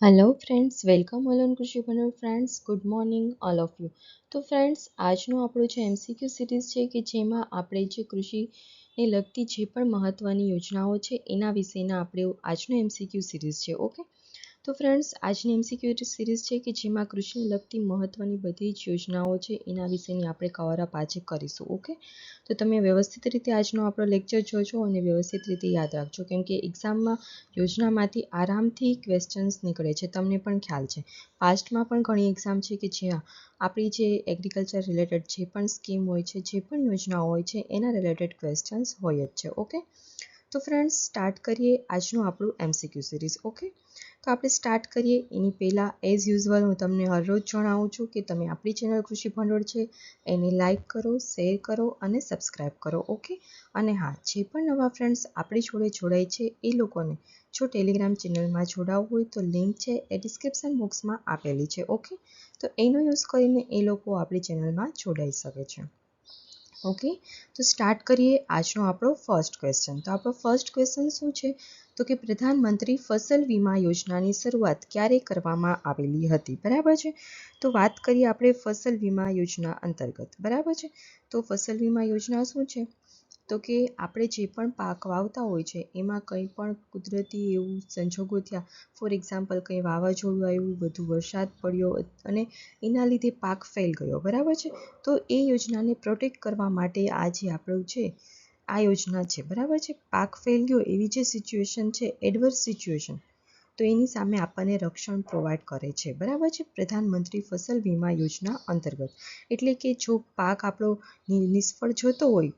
Hello friends welcome all on Krishi ભણર friends good morning all of you તો friends આજનું આપણું જે MCQ series છે કે જેમાં આપણે જે કૃષિને લગતી જે પણ મહત્ત્વની યોજનાઓ છે, એના વિશેના આપણે આજનું એમસીક્યુ સિરીઝ છે ઓકે તો ફ્રેન્ડ્સ આજની એમસીક્યુ સિરીઝ છે કે જેમાં કૃષિને લગતી મહત્ત્વની બધી જ યોજનાઓ છે, એના વિશેની આપણે કવર અપ આજે કરીશું ઓકે તો તમે વ્યવસ્થિત રીતે આજનો આપણો લેક્ચર જોજો અને વ્યવસ્થિત રીતે યાદ રાખજો, કેમ કે એક્ઝામમાં યોજનામાંથી આરામથી ક્વેશ્ચન્સ નીકળે છે, તમને પણ ખ્યાલ છે. પાસ્ટમાં પણ ઘણી એક્ઝામ છે કે જ્યાં આપણી જે એગ્રીકલ્ચર રિલેટેડ જે પણ સ્કીમ હોય છે, જે પણ યોજનાઓ હોય છે, એના રિલેટેડ ક્વેશ્ચન્સ હોય જ છે ઓકે તો ફ્રેન્ડ્સ સ્ટાર્ટ કરીએ આજનું આપણું એમસીક્યુ સિરીઝ ઓકે આપણે સ્ટાર્ટ કરીએ. એની પહેલાં એઝ યુઝવલ હું તમને હરરોજ જણાવું છું કે તમે આપણી ચેનલ કૃષિ ભંડોળ છે, એને લાઇક કરો શેર કરો અને સબસ્ક્રાઈબ કરો ઓકે અને હા, જે પણ નવા ફ્રેન્ડ્સ આપણી જોડે જોડાય છે, એ લોકોને જો ટેલિગ્રામ ચેનલમાં જોડાવવું હોય તો લિંક છે એ ડિસ્ક્રિપ્શન બોક્સમાં આપેલી છે ઓકે તો એનો યુઝ કરીને એ લોકો આપણી ચેનલમાં જોડાઈ શકે છે ઓકે તો સ્ટાર્ટ કરીએ આજનો આપણો ફર્સ્ટ ક્વેશ્ચન તો આપણો ફર્સ્ટ ક્વેશ્ચન શું છે? તો કે પ્રધાનમંત્રી ફસલ વીમા યોજનાની શરૂઆત ક્યારે કરવામાં આવેલી હતી? બરાબર છે? તો વાત કરીએ આપણે ફસલ વીમા યોજના અંતર્ગત. બરાબર છે? તો ફસલ વીમા યોજના શું છે? તો કે આપણે જે પણ પાક વાવતા હોય છે, એમાં કંઈ પણ કુદરતી એવું સંજોગો થયા, ફોર એક્ઝામ્પલ કંઈ વાવાઝોડું આવ્યું, વધુ વરસાદ પડ્યો અને એના લીધે પાક ફેલ ગયો. બરાબર છે? તો એ યોજનાને પ્રોટેક્ટ કરવા માટે આ જે આપણું છે આ યોજના છે. બરાબર છે? પાક ફેલ ગયો એવી જે સિચ્યુએશન છે એડવર્સ સિચ્યુએશન તો એની સામે આપણને રક્ષણ પ્રોવાઈડ કરે છે. બરાબર છે? પ્રધાનમંત્રી ફસલ વીમા યોજના અંતર્ગત. એટલે કે જો પાક આપણો નિષ્ફળ જતો હોય,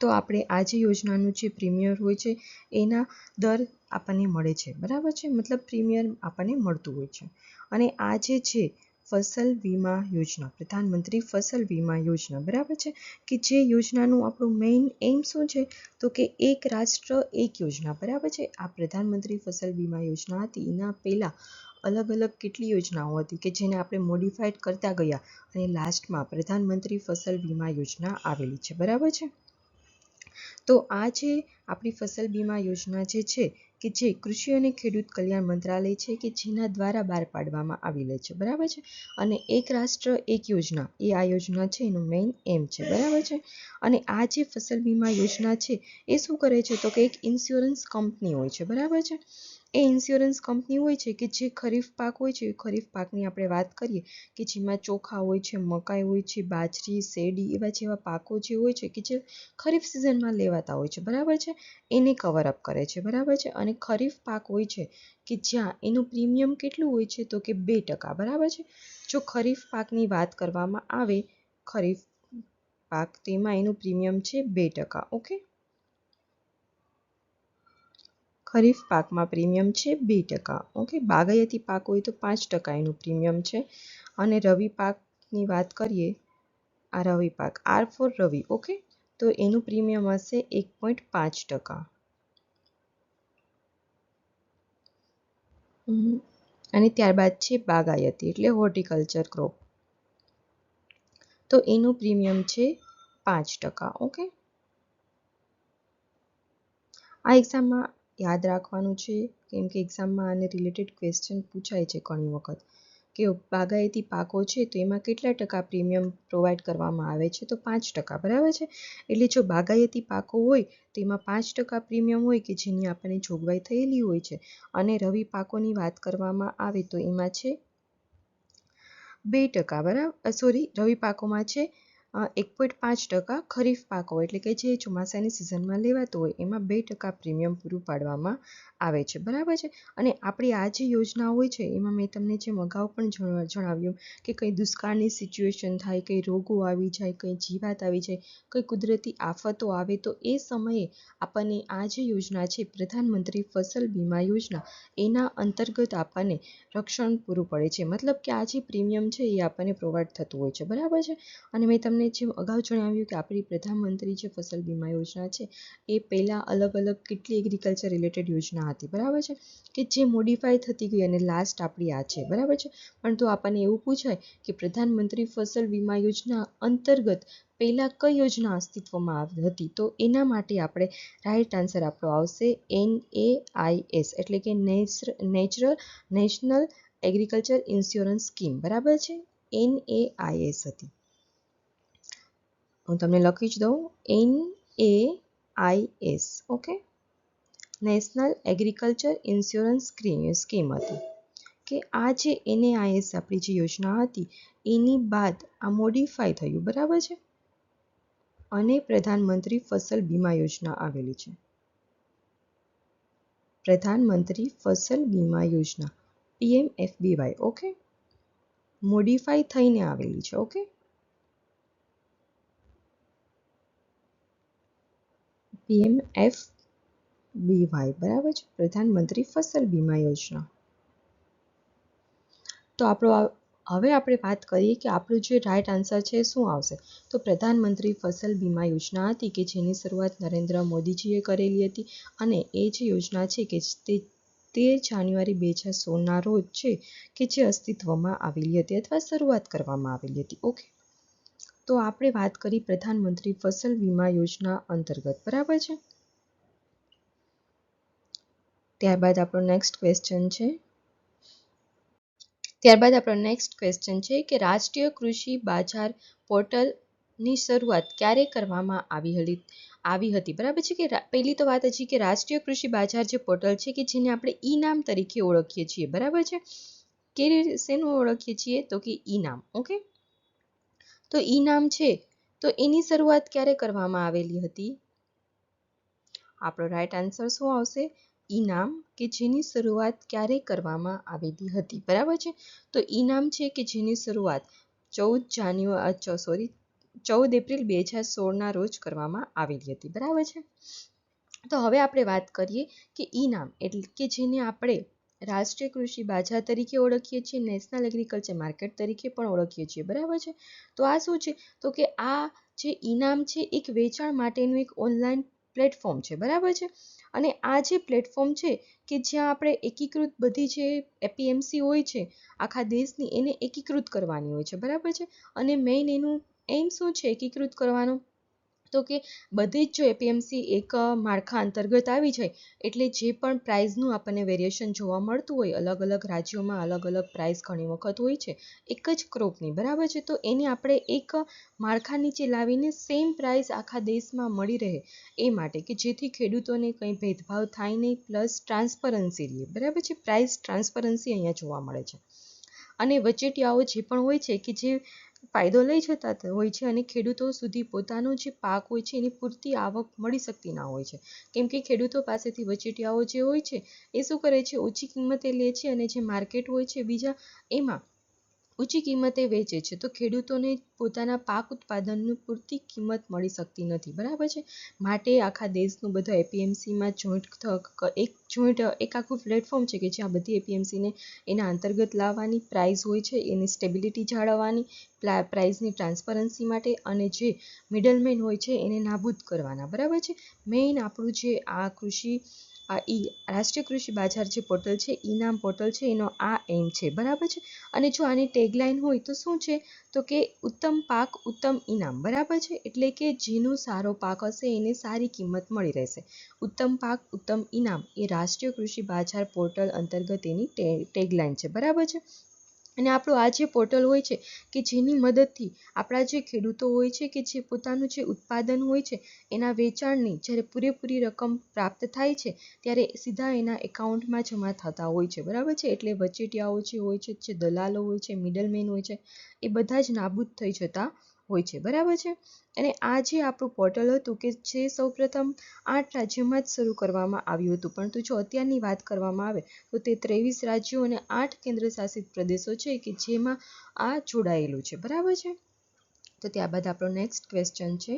તો આપણે આ જે યોજનાનું જે પ્રીમિયર હોય છે, એના દર આપણને મળે છે. બરાબર છે? મતલબ પ્રીમિયર આપણને મળતું હોય છે. અને આ જે છે ફસલ વીમા યોજના. પ્રધાનમંત્રી ફસલ વીમા યોજના. બરાબર છે? કે જે યોજનાનું આપણું મેઇન એમ શું છે? તો કે એક રાષ્ટ્ર, એક યોજના. બરાબર છે? આ પ્રધાનમંત્રી ફસલ વીમા યોજના હતી. એના પહેલાં અલગ અલગ કેટલી યોજનાઓ હતી કે જેને આપણે મોડિફાઈડ કરતા ગયા અને લાસ્ટમાં પ્રધાનમંત્રી ફસલ વીમા યોજના આવેલી છે. બરાબર છે? તો આ જે આપણી ફસલ બીમા યોજના જે છે કે જે કૃષિ અને ખેડૂત કલ્યાણ મંત્રાલય છે કે જેના દ્વારા બહાર પાડવામાં આવેલી છે. બરાબર છે? અને એક રાષ્ટ્ર, એક યોજના. એ આ યોજના છે, એનું મેઇન એમ છે. બરાબર છે? અને આ જે ફસલ વીમા યોજના છે, એ શું કરે છે? તો કે એક ઇન્સ્યોરન્સ કંપની હોય છે. બરાબર છે? એ ઇન્સ્યોરન્સ કંપની હોય છે કે જે ખરીફ પાક હોય છે ખરીફ પાકની આપણે વાત કરીએ કે જેમાં ચોખા હોય છે, મકાઈ હોય છે, બાજરી, શેરડી એવા જેવા પાકો જે હોય છે કે જે ખરીફ સિઝનમાં લેવાતા હોય છે. બરાબર છે? એને કવર અપ કરે છે. બરાબર છે? અને ખરીફ પાક હોય છે કે જ્યાં એનું પ્રીમિયમ કેટલું હોય છે તો કે બે ટકા. બરાબર છે? જો ખરીફ પાકની વાત કરવામાં આવે, ખરીફ પાક તેમાં એનું પ્રીમિયમ છે બે ટકા. ઓકે? ખરીફ પાકમાં પ્રીમિયમ છે બે ટકા. ઓકે બાગાયતી પાક હોય તો પાંચ ટકા એનું પ્રીમિયમ છે. અને રવિ પાકની વાત કરીએ, આ રવિ પાક આર ફોર રવિ ઓકે તો એનું પ્રીમિયમ હશે એક પોઈન્ટ પાંચ ટકા. અને ત્યારબાદ છે બાગાયતી, એટલે હોર્ટિકલ્ચર ક્રોપ તો એનું પ્રીમિયમ છે પાંચ ટકા ઓકે આ એક્ઝામમાં યાદ રાખવાનું છે કેમ કે એક્ઝામમાં આને રિલેટેડ ક્વેશ્ચન પૂછાય છે ઘણી વખત કે બાગાયતી પાકો છે તો એમાં કેટલા ટકા પ્રીમિયમ પ્રોવાઈડ કરવામાં આવે છે? તો પાંચ ટકા, બરાબર છે? એટલે જો બાગાયતી પાકો હોય તો એમાં પાંચ ટકા પ્રીમિયમ હોય કે જેની આપણને જોગવાઈ થયેલી હોય છે અને રવિ પાકોની વાત કરવામાં આવે તો એમાં છે બે ટકા બરાબર સોરી રવિ પાકોમાં છે એક પોઈન્ટ પાંચ ટકા ખરીફ પાકો, એટલે કે જે ચોમાસાની સિઝનમાં લેવાતો હોય, એમાં બે ટકા પ્રીમિયમ પૂરું પાડવામાં આવે છે. બરાબર છે? અને આપણી આ જે યોજના હોય છે, એમાં મેં તમને જેમ અગાઉ પણ જણાવ્યું કે કંઈ દુષ્કાળની સિચ્યુએશન થાય, કંઈ રોગો આવી જાય, કંઈ જીવાત આવી જાય, કંઈ કુદરતી આફતો આવે, તો એ સમયે આપણને આ જે યોજના છે, પ્રધાનમંત્રી ફસલ બીમા યોજના, એના અંતર્ગત આપણને રક્ષણ પૂરું પડે છે. મતલબ કે આ જે પ્રીમિયમ છે, એ આપણને પ્રોવાઈડ થતું હોય છે. બરાબર છે? અને મેં તમને તમને જેમ અગાઉ જણાવ્યું કે આપણી પ્રધાનમંત્રી જે ફસલ વીમા યોજના છે, એ પહેલાં અલગ અલગ કેટલી એગ્રીકલ્ચર રિલેટેડ યોજના હતી, બરાબર છે? કે જે મોડિફાઈ થતી ગઈ અને લાસ્ટ આપણી આ છે, બરાબર છે? પણ તો આપણને એવું પૂછાય કે પ્રધાનમંત્રી ફસલ વીમા યોજના અંતર્ગત પહેલાં કઈ યોજના અસ્તિત્વમાં આવી હતી? તો એના માટે આપણે રાઇટ આન્સર આપણો આવશે એન એ આઈ એસ એટલે કે natural, national agriculture insurance scheme, બરાબર છે? એન એ આઈ એસ હતી. હું તમને લખી જ દઉં N A I S okay national agriculture insurance scheme હતી કે આ જે એનએઆઈએસ આપણી જે યોજના હતી એની બાદ આ મોડિફાઈ થયું બરાબર છે અને પ્રધાનમંત્રી ફસલ બીમા યોજના આવેલી છે પ્રધાનમંત્રી ફસલ બીમા યોજના પીએમએફબીવાય ઓકે મોડિફાઈ થઈને આવેલી છે ઓકે પીએમએફ બીવાય બરાબર છે? પ્રધાનમંત્રી ફસલ બીમા યોજના. તો આપણો હવે આપણે વાત કરીએ કે આપણું જે રાઈટ આન્સર છે શું આવશે? તો પ્રધાનમંત્રી ફસલ બીમા યોજના હતી કે જેની શરૂઆત નરેન્દ્ર મોદીજીએ કરેલી હતી અને એ જે યોજના છે કે તે તેર જાન્યુઆરી બે હજાર સોળના રોજ છે કે જે અસ્તિત્વમાં આવેલી હતી અથવા શરૂઆત કરવામાં આવેલી હતી. ઓકે તો આપણે વાત કરી પ્રધાનમંત્રી ફસલ વીમા યોજના અંતર્ગત, બરાબર છે? ત્યારબાદ આપણો નેક્સ્ટ ક્વેશ્ચન છે. ત્યારબાદ આપણો નેક્સ્ટ ક્વેશ્ચન છે કે રાષ્ટ્રીય કૃષિ બજાર પોર્ટલની શરૂઆત ક્યારે કરવામાં આવી હતી આવી હતી? બરાબર છે કે પહેલી તો વાત હજી કે રાષ્ટ્રીય કૃષિ બજાર જે પોર્ટલ છે કે જેને આપણે ઈ નામ તરીકે ઓળખીએ છીએ, બરાબર છે? કે શેનું ઓળખીએ છીએ? તો કે ઈ નામ ઓકે તો ઈ નામ છે? તો એની શરૂઆત ક્યારે કરવામાં આવેલી હતી? આપણો રાઈટ આન્સર શું આવશે? ઇનામ કે જેની શરૂઆત ક્યારે કરવામાં આવેલી હતી? બરાબર છે? તો ઇનામ છે કે જેની શરૂઆત ચૌદ જાન્યુઆરી સોરી ચૌદ એપ્રિલ બે હજાર સોળના રોજ કરવામાં આવેલી હતી. બરાબર છે? તો હવે આપણે વાત કરીએ કે ઇનામ એટલે કે જેને આપણે રાષ્ટ્રીય કૃષિ બાજાર તરીકે ઓળખીએ છીએ, નેશનલ એગ્રીકલ્ચર માર્કેટ તરીકે પણ ઓળખીએ છીએ, બરાબર છે? તો આ શું છે? તો કે આ જે ઇનામ છે, એક વેચાણ માટેનું એક ઓનલાઈન પ્લેટફોર્મ છે, બરાબર છે? અને આ જે પ્લેટફોર્મ છે કે જ્યાં આપણે એકીકૃત બધી જે એપીએમસી હોય છે, આખા દેશની, એને એકીકૃત કરવાની હોય છે, બરાબર છે? અને મેઇન એનું એમ શું છે? એકીકૃત કરવાનું તો કે બધી જ જો એપીએમસી એક માળખા અંતર્ગત આવી જાય, એટલે જે પણ પ્રાઇઝનું આપણને વેરિએશન જોવા મળતું હોય, અલગ અલગ રાજ્યોમાં અલગ અલગ પ્રાઇઝ ઘણી વખત હોય છે, એક જ ક્રોપની બરાબર છે? તો એને આપણે એક માળખા નીચે લાવીને સેમ પ્રાઇઝ આખા દેશમાં મળી રહે, એ માટે કે જેથી ખેડૂતોને કંઈ ભેદભાવ થાય નહીં પ્લસ ટ્રાન્સપરન્સી રહે, બરાબર છે? પ્રાઇસ ટ્રાન્સપરન્સી અહીંયા જોવા મળે છે. અને વચેટિયાઓ જે પણ હોય છે કે જે ફાયદો લઈ જતા હોય છે અને ખેડૂતો સુધી પોતાનો જે પાક હોય છે એની પૂરતી આવક મળી શકતી ના હોય છે. કેમ કે ખેડૂતો પાસેથી વચેટિયાઓ જે હોય છે એ શું કરે છે? ઓછી કિંમતે લે છે અને જે માર્કેટ હોય છે બીજા એમાં ઊંચી કિંમતે વેચે છે, તો ખેડૂતોને પોતાના પાક ઉત્પાદનનું પૂરતી કિંમત મળી શકતી નથી, બરાબર છે? માટે આખા દેશનું બધા એપીએમસીમાં જોઈન્ટ એક જોઈન્ટ, એક આખું પ્લેટફોર્મ છે કે જ્યાં બધી એપીએમસીને એના અંતર્ગત લાવવાની પ્રાઇસ હોય છે, એની સ્ટેબિલિટી જાળવવાની પ્રાઇસની ટ્રાન્સપરન્સી માટે અને જે મિડલમેન હોય છે એને નાબૂદ કરવાના, બરાબર છે? મેઇન આપણું જે આ કૃષિ આ ઈ રાષ્ટ્રીય કૃષિ બાજાર જે પોર્ટલ છે, ઈ નામ પોર્ટલ છે, એનો આ એમ છે, બરાબર છે? અને જો આની ટેગલાઇન હોય તો શું છે? તો કે ઉત્તમ પાક, ઉત્તમ ઇનામ બરાબર છે? એટલે કે જેનો સારો પાક હશે એને સારી કિંમત મળી રહેશે. ઉત્તમ પાક, ઉત્તમ ઇનામ એ રાષ્ટ્રીય કૃષિ બાજાર પોર્ટલ અંતર્ગત એની ટેગલાઇન છે, બરાબર છે? અને આપણું આ જે પોર્ટલ હોય છે, કે જેની મદદથી આપણા જે ખેડૂતો હોય છે કે જે પોતાનું જે ઉત્પાદન હોય છે, એના વેચાણની જ્યારે પૂરેપૂરી રકમ પ્રાપ્ત થાય છે, ત્યારે સીધા એના એકાઉન્ટમાં જમા થતા હોય છે. બરાબર છે? એટલે વચેટિયાઓ જે હોય છે, જે દલાલો હોય છે મિડલમેન હોય છે, એ બધા જ નાબૂદ થઈ જતા હોય છે, બરાબર છે? અને આ જે આપણું પોર્ટલ હતું કે જે સૌપ્રથમ આઠ રાજ્યોમાં જ શરૂ કરવામાં આવ્યું હતું, પરંતુ જો અત્યારની વાત કરવામાં આવે, તો તે ત્રેવીસ રાજ્યો અને આઠ કેન્દ્રશાસિત પ્રદેશો છે કે જેમાં આ જોડાયેલું છે, બરાબર છે? તો ત્યારબાદ આપણો નેક્સ્ટ ક્વેશ્ચન છે.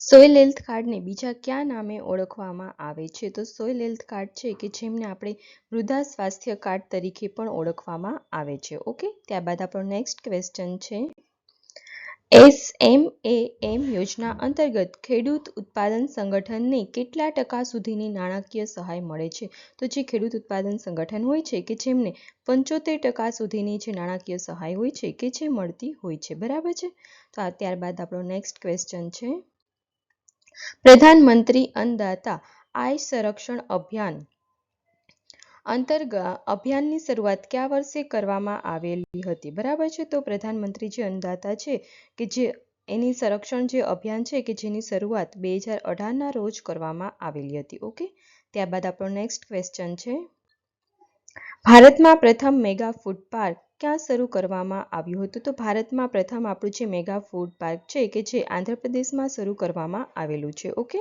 સોઇલ હેલ્થ કાર્ડને બીજા કયા નામે ઓળખવામાં આવે છે? તો સોઇલ હેલ્થ કાર્ડ છે કે જેમને આપણે મૃદા સ્વાસ્થ્ય કાર્ડ તરીકે પણ ઓળખવામાં આવે છે. ઓકે? ત્યારબાદ આપણો નેક્સ્ટ ક્વેશ્ચન છે. એસ એમ એ એમ યોજના અંતર્ગત ખેડૂત ઉત્પાદન સંગઠનને કેટલા ટકા સુધીની નાણાકીય સહાય મળે છે? તો જે ખેડૂત ઉત્પાદન સંગઠન હોય છે કે જેમને પંચોતેર ટકા સુધીની જે નાણાકીય સહાય હોય છે કે જે મળતી હોય છે. બરાબર છે? તો આ ત્યારબાદ આપણો નેક્સ્ટ ક્વેશ્ચન છે. પ્રધાનમંત્રી અન્નદાતા આય સંરક્ષણ અભિયાન અંતર્ગત અભિયાનની શરૂઆત કયા વર્ષે કરવામાં આવેલી હતી? બરાબર છે? તો પ્રધાનમંત્રી જે અન્નદાતા છે કે જે એની સંરક્ષણ જે અભિયાન છે કે જેની શરૂઆત બે હજાર અઢારના રોજ કરવામાં આવેલી હતી, ઓકે? ત્યારબાદ આપણો નેક્સ્ટ ક્વેશ્ચન છે. ભારતમાં પ્રથમ મેગા ફૂડ પાર્ક ક્યાં શરૂ કરવામાં આવ્યું હતું? તો ભારતમાં પ્રથમ આપણું જે મેગા ફૂડ પાર્ક છે કે જે આંધ્રપ્રદેશમાં શરૂ કરવામાં આવેલું છે. ઓકે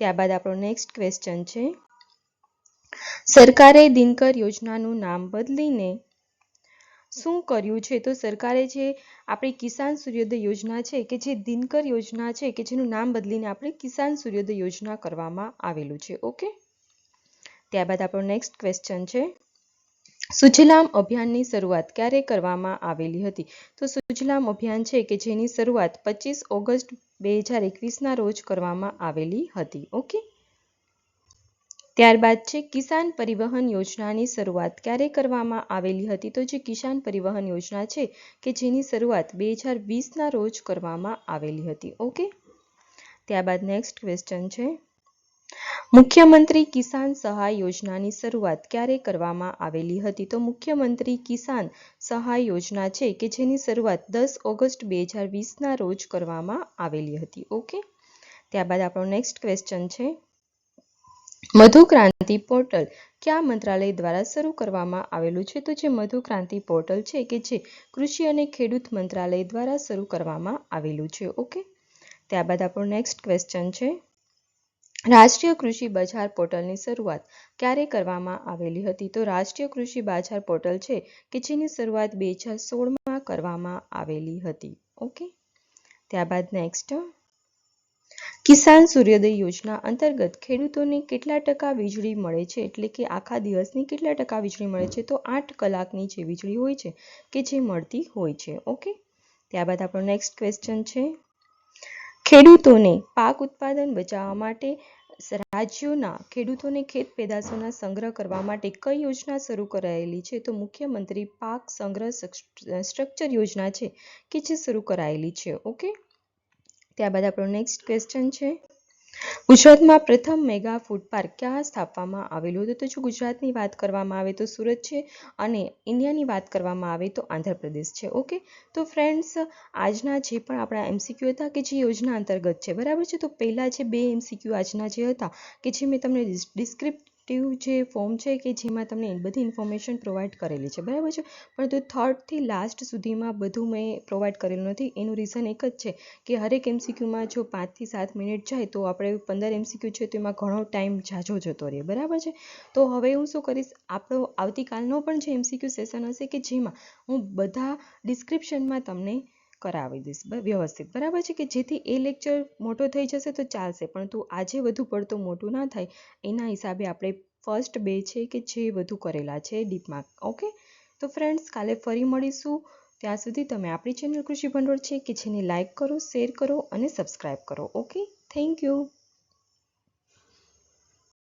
ત્યારબાદ આપણો નેક્સ્ટ ક્વેશ્ચન છે. સરકારે દિનકર યોજનાનું નામ બદલીને શું કર્યું છે? તો સરકારે જે આપણી કિસાન સૂર્યોદય યોજના છે કે જે દિનકર યોજના છે કે જેનું નામ બદલીને આપણે કિસાન સૂર્યોદય યોજના કરવામાં આવેલું છે. ઓકે ત્યારબાદ આપણો નેક્સ્ટ ક્વેશ્ચન છે. સુજલામ અભિયાનની શરૂઆત ક્યારે કરવામાં આવેલી હતી? તો સુજલામ અભિયાન છે કે જેની શરૂઆત પચીસ ઓગસ્ટ બે હજાર એકવીસના રોજ કરવામાં આવેલી હતી, ઓકે? ત્યારબાદ છે કિસાન પરિવહન યોજનાની શરૂઆત ક્યારે કરવામાં આવેલી હતી? તો જે કિસાન પરિવહન યોજના છે કે જેની શરૂઆત બે હજાર વીસના રોજ કરવામાં આવેલી હતી, ઓકે? ત્યારબાદ નેક્સ્ટ ક્વેશ્ચન છે. મુખ્યમંત્રી કિસાન સહાય યોજનાની શરૂઆત ક્યારે કરવામાં આવેલી હતી? તો મુખ્યમંત્રી કિસાન સહાય યોજના છે કે જેની શરૂઆત દસ ઓગસ્ટ બે હજાર વીસના રોજ કરવામાં આવેલી હતી. ઓકે? ત્યારબાદ આપણો નેક્સ્ટ ક્વેશ્ચન છે. મધુક્રાંતિ પોર્ટલ કયા મંત્રાલય દ્વારા શરૂ કરવામાં આવેલું છે? તો જે મધુક્રાંતિ પોર્ટલ છે કે જે કૃષિ અને ખેડૂત મંત્રાલય દ્વારા શરૂ કરવામાં આવેલું છે. ઓકે? ત્યારબાદ આપણો નેક્સ્ટ ક્વેશ્ચન છે. રાષ્ટ્રીય કૃષિ બજાર પોર્ટલની શરૂઆત ક્યારે કરવામાં આવેલી હતી? તો રાષ્ટ્રીય કૃષિ બજાર પોર્ટલ છે કે જેની શરૂઆત બે હજાર સોળમાં કરવામાં આવેલી હતી. ઓકે? ત્યારબાદ નેક્સ્ટ. કિસાન સૂર્યોદય યોજના અંતર્ગત ખેડૂતોને કેટલા ટકા વીજળી મળે છે? એટલે કે આખા દિવસની કેટલા ટકા વીજળી મળે છે? તો આઠ કલાકની જે વીજળી હોય છે કે જે મળતી હોય છે. ઓકે? ત્યારબાદ આપણો નેક્સ્ટ ક્વેશ્ચન છે. ખેડૂતોને પાક ઉત્પાદન બચાવવા માટે રાજ્યોના ખેડૂતોને ખેત પેદાશોના સંગ્રહ કરવા માટે કઈ યોજના શરૂ કરાયેલી છે? તો મુખ્યમંત્રી પાક સંગ્રહ સ્ટ્રક્ચર યોજના છે કે જે શરૂ કરાયેલી છે? ઓકે? ત્યારબાદ આપણો નેક્સ્ટ ક્વેશ્ચન છે. ગુજરાતમાં પ્રથમ મેગા ફૂડ પાર્ક ક્યાં સ્થાપવામાં આવેલું હતું? તો જો ગુજરાતની વાત કરવામાં આવે તો સુરત છે અને ઇન્ડિયાની વાત કરવામાં આવે તો આંધ્રપ્રદેશ છે. ઓકે? તો ફ્રેન્ડ્સ, આજના જે પણ આપણા એમસીક્યુ હતા કે જે યોજના અંતર્ગત છે, બરાબર છે? તો પહેલાં જે બે એમસીક્યુ આજના જે હતા કે જે મેં તમને ડિસ્ક્રિપ્ટ ડિસ્ક્રિપ્ટિવ જે ફોર્મ છે કે જેમાં તમને બધી ઇન્ફોર્મેશન પ્રોવાઈડ કરેલી છે, બરાબર છે? પરંતુ થર્ડથી લાસ્ટ સુધીમાં બધું મેં પ્રોવાઈડ કરેલું નથી. એનું રીઝન એક જ છે કે હરેક એમસીક્યુમાં જો પાંચથી સાત મિનિટ જાય તો આપણે પંદર એમસીક્યુ છે તો એમાં ઘણો ટાઈમ ઝાઝો જતો રહે, બરાબર છે? તો હવે હું શું કરીશ? આપણો આવતીકાલનો પણ જે એમસીક્યુ સેશન હશે કે જેમાં હું બધા ડિસ્ક્રિપ્શનમાં તમને કરાવી દઈશ. વ્યવસ્થિત. બરાબર છે કે જેથી એ લેક્ચર મોટો થઈ જશે તો ચાલશે પણ તું આજે વધુ પડતો મોટું ના થાય, એના હિસાબે આપણે ફર્સ્ટ બે છે કે જે વધુ કરેલા છે ડીપમાર્ક ઓકે તો ફ્રેન્ડ્સ કાલે ફરી મળીશું. ત્યાં સુધી તમે આપણી ચેનલ કૃષિ ભંડોળ છે કે જેને લાઇક કરો શેર કરો અને સબસ્ક્રાઈબ કરો. Okay thank you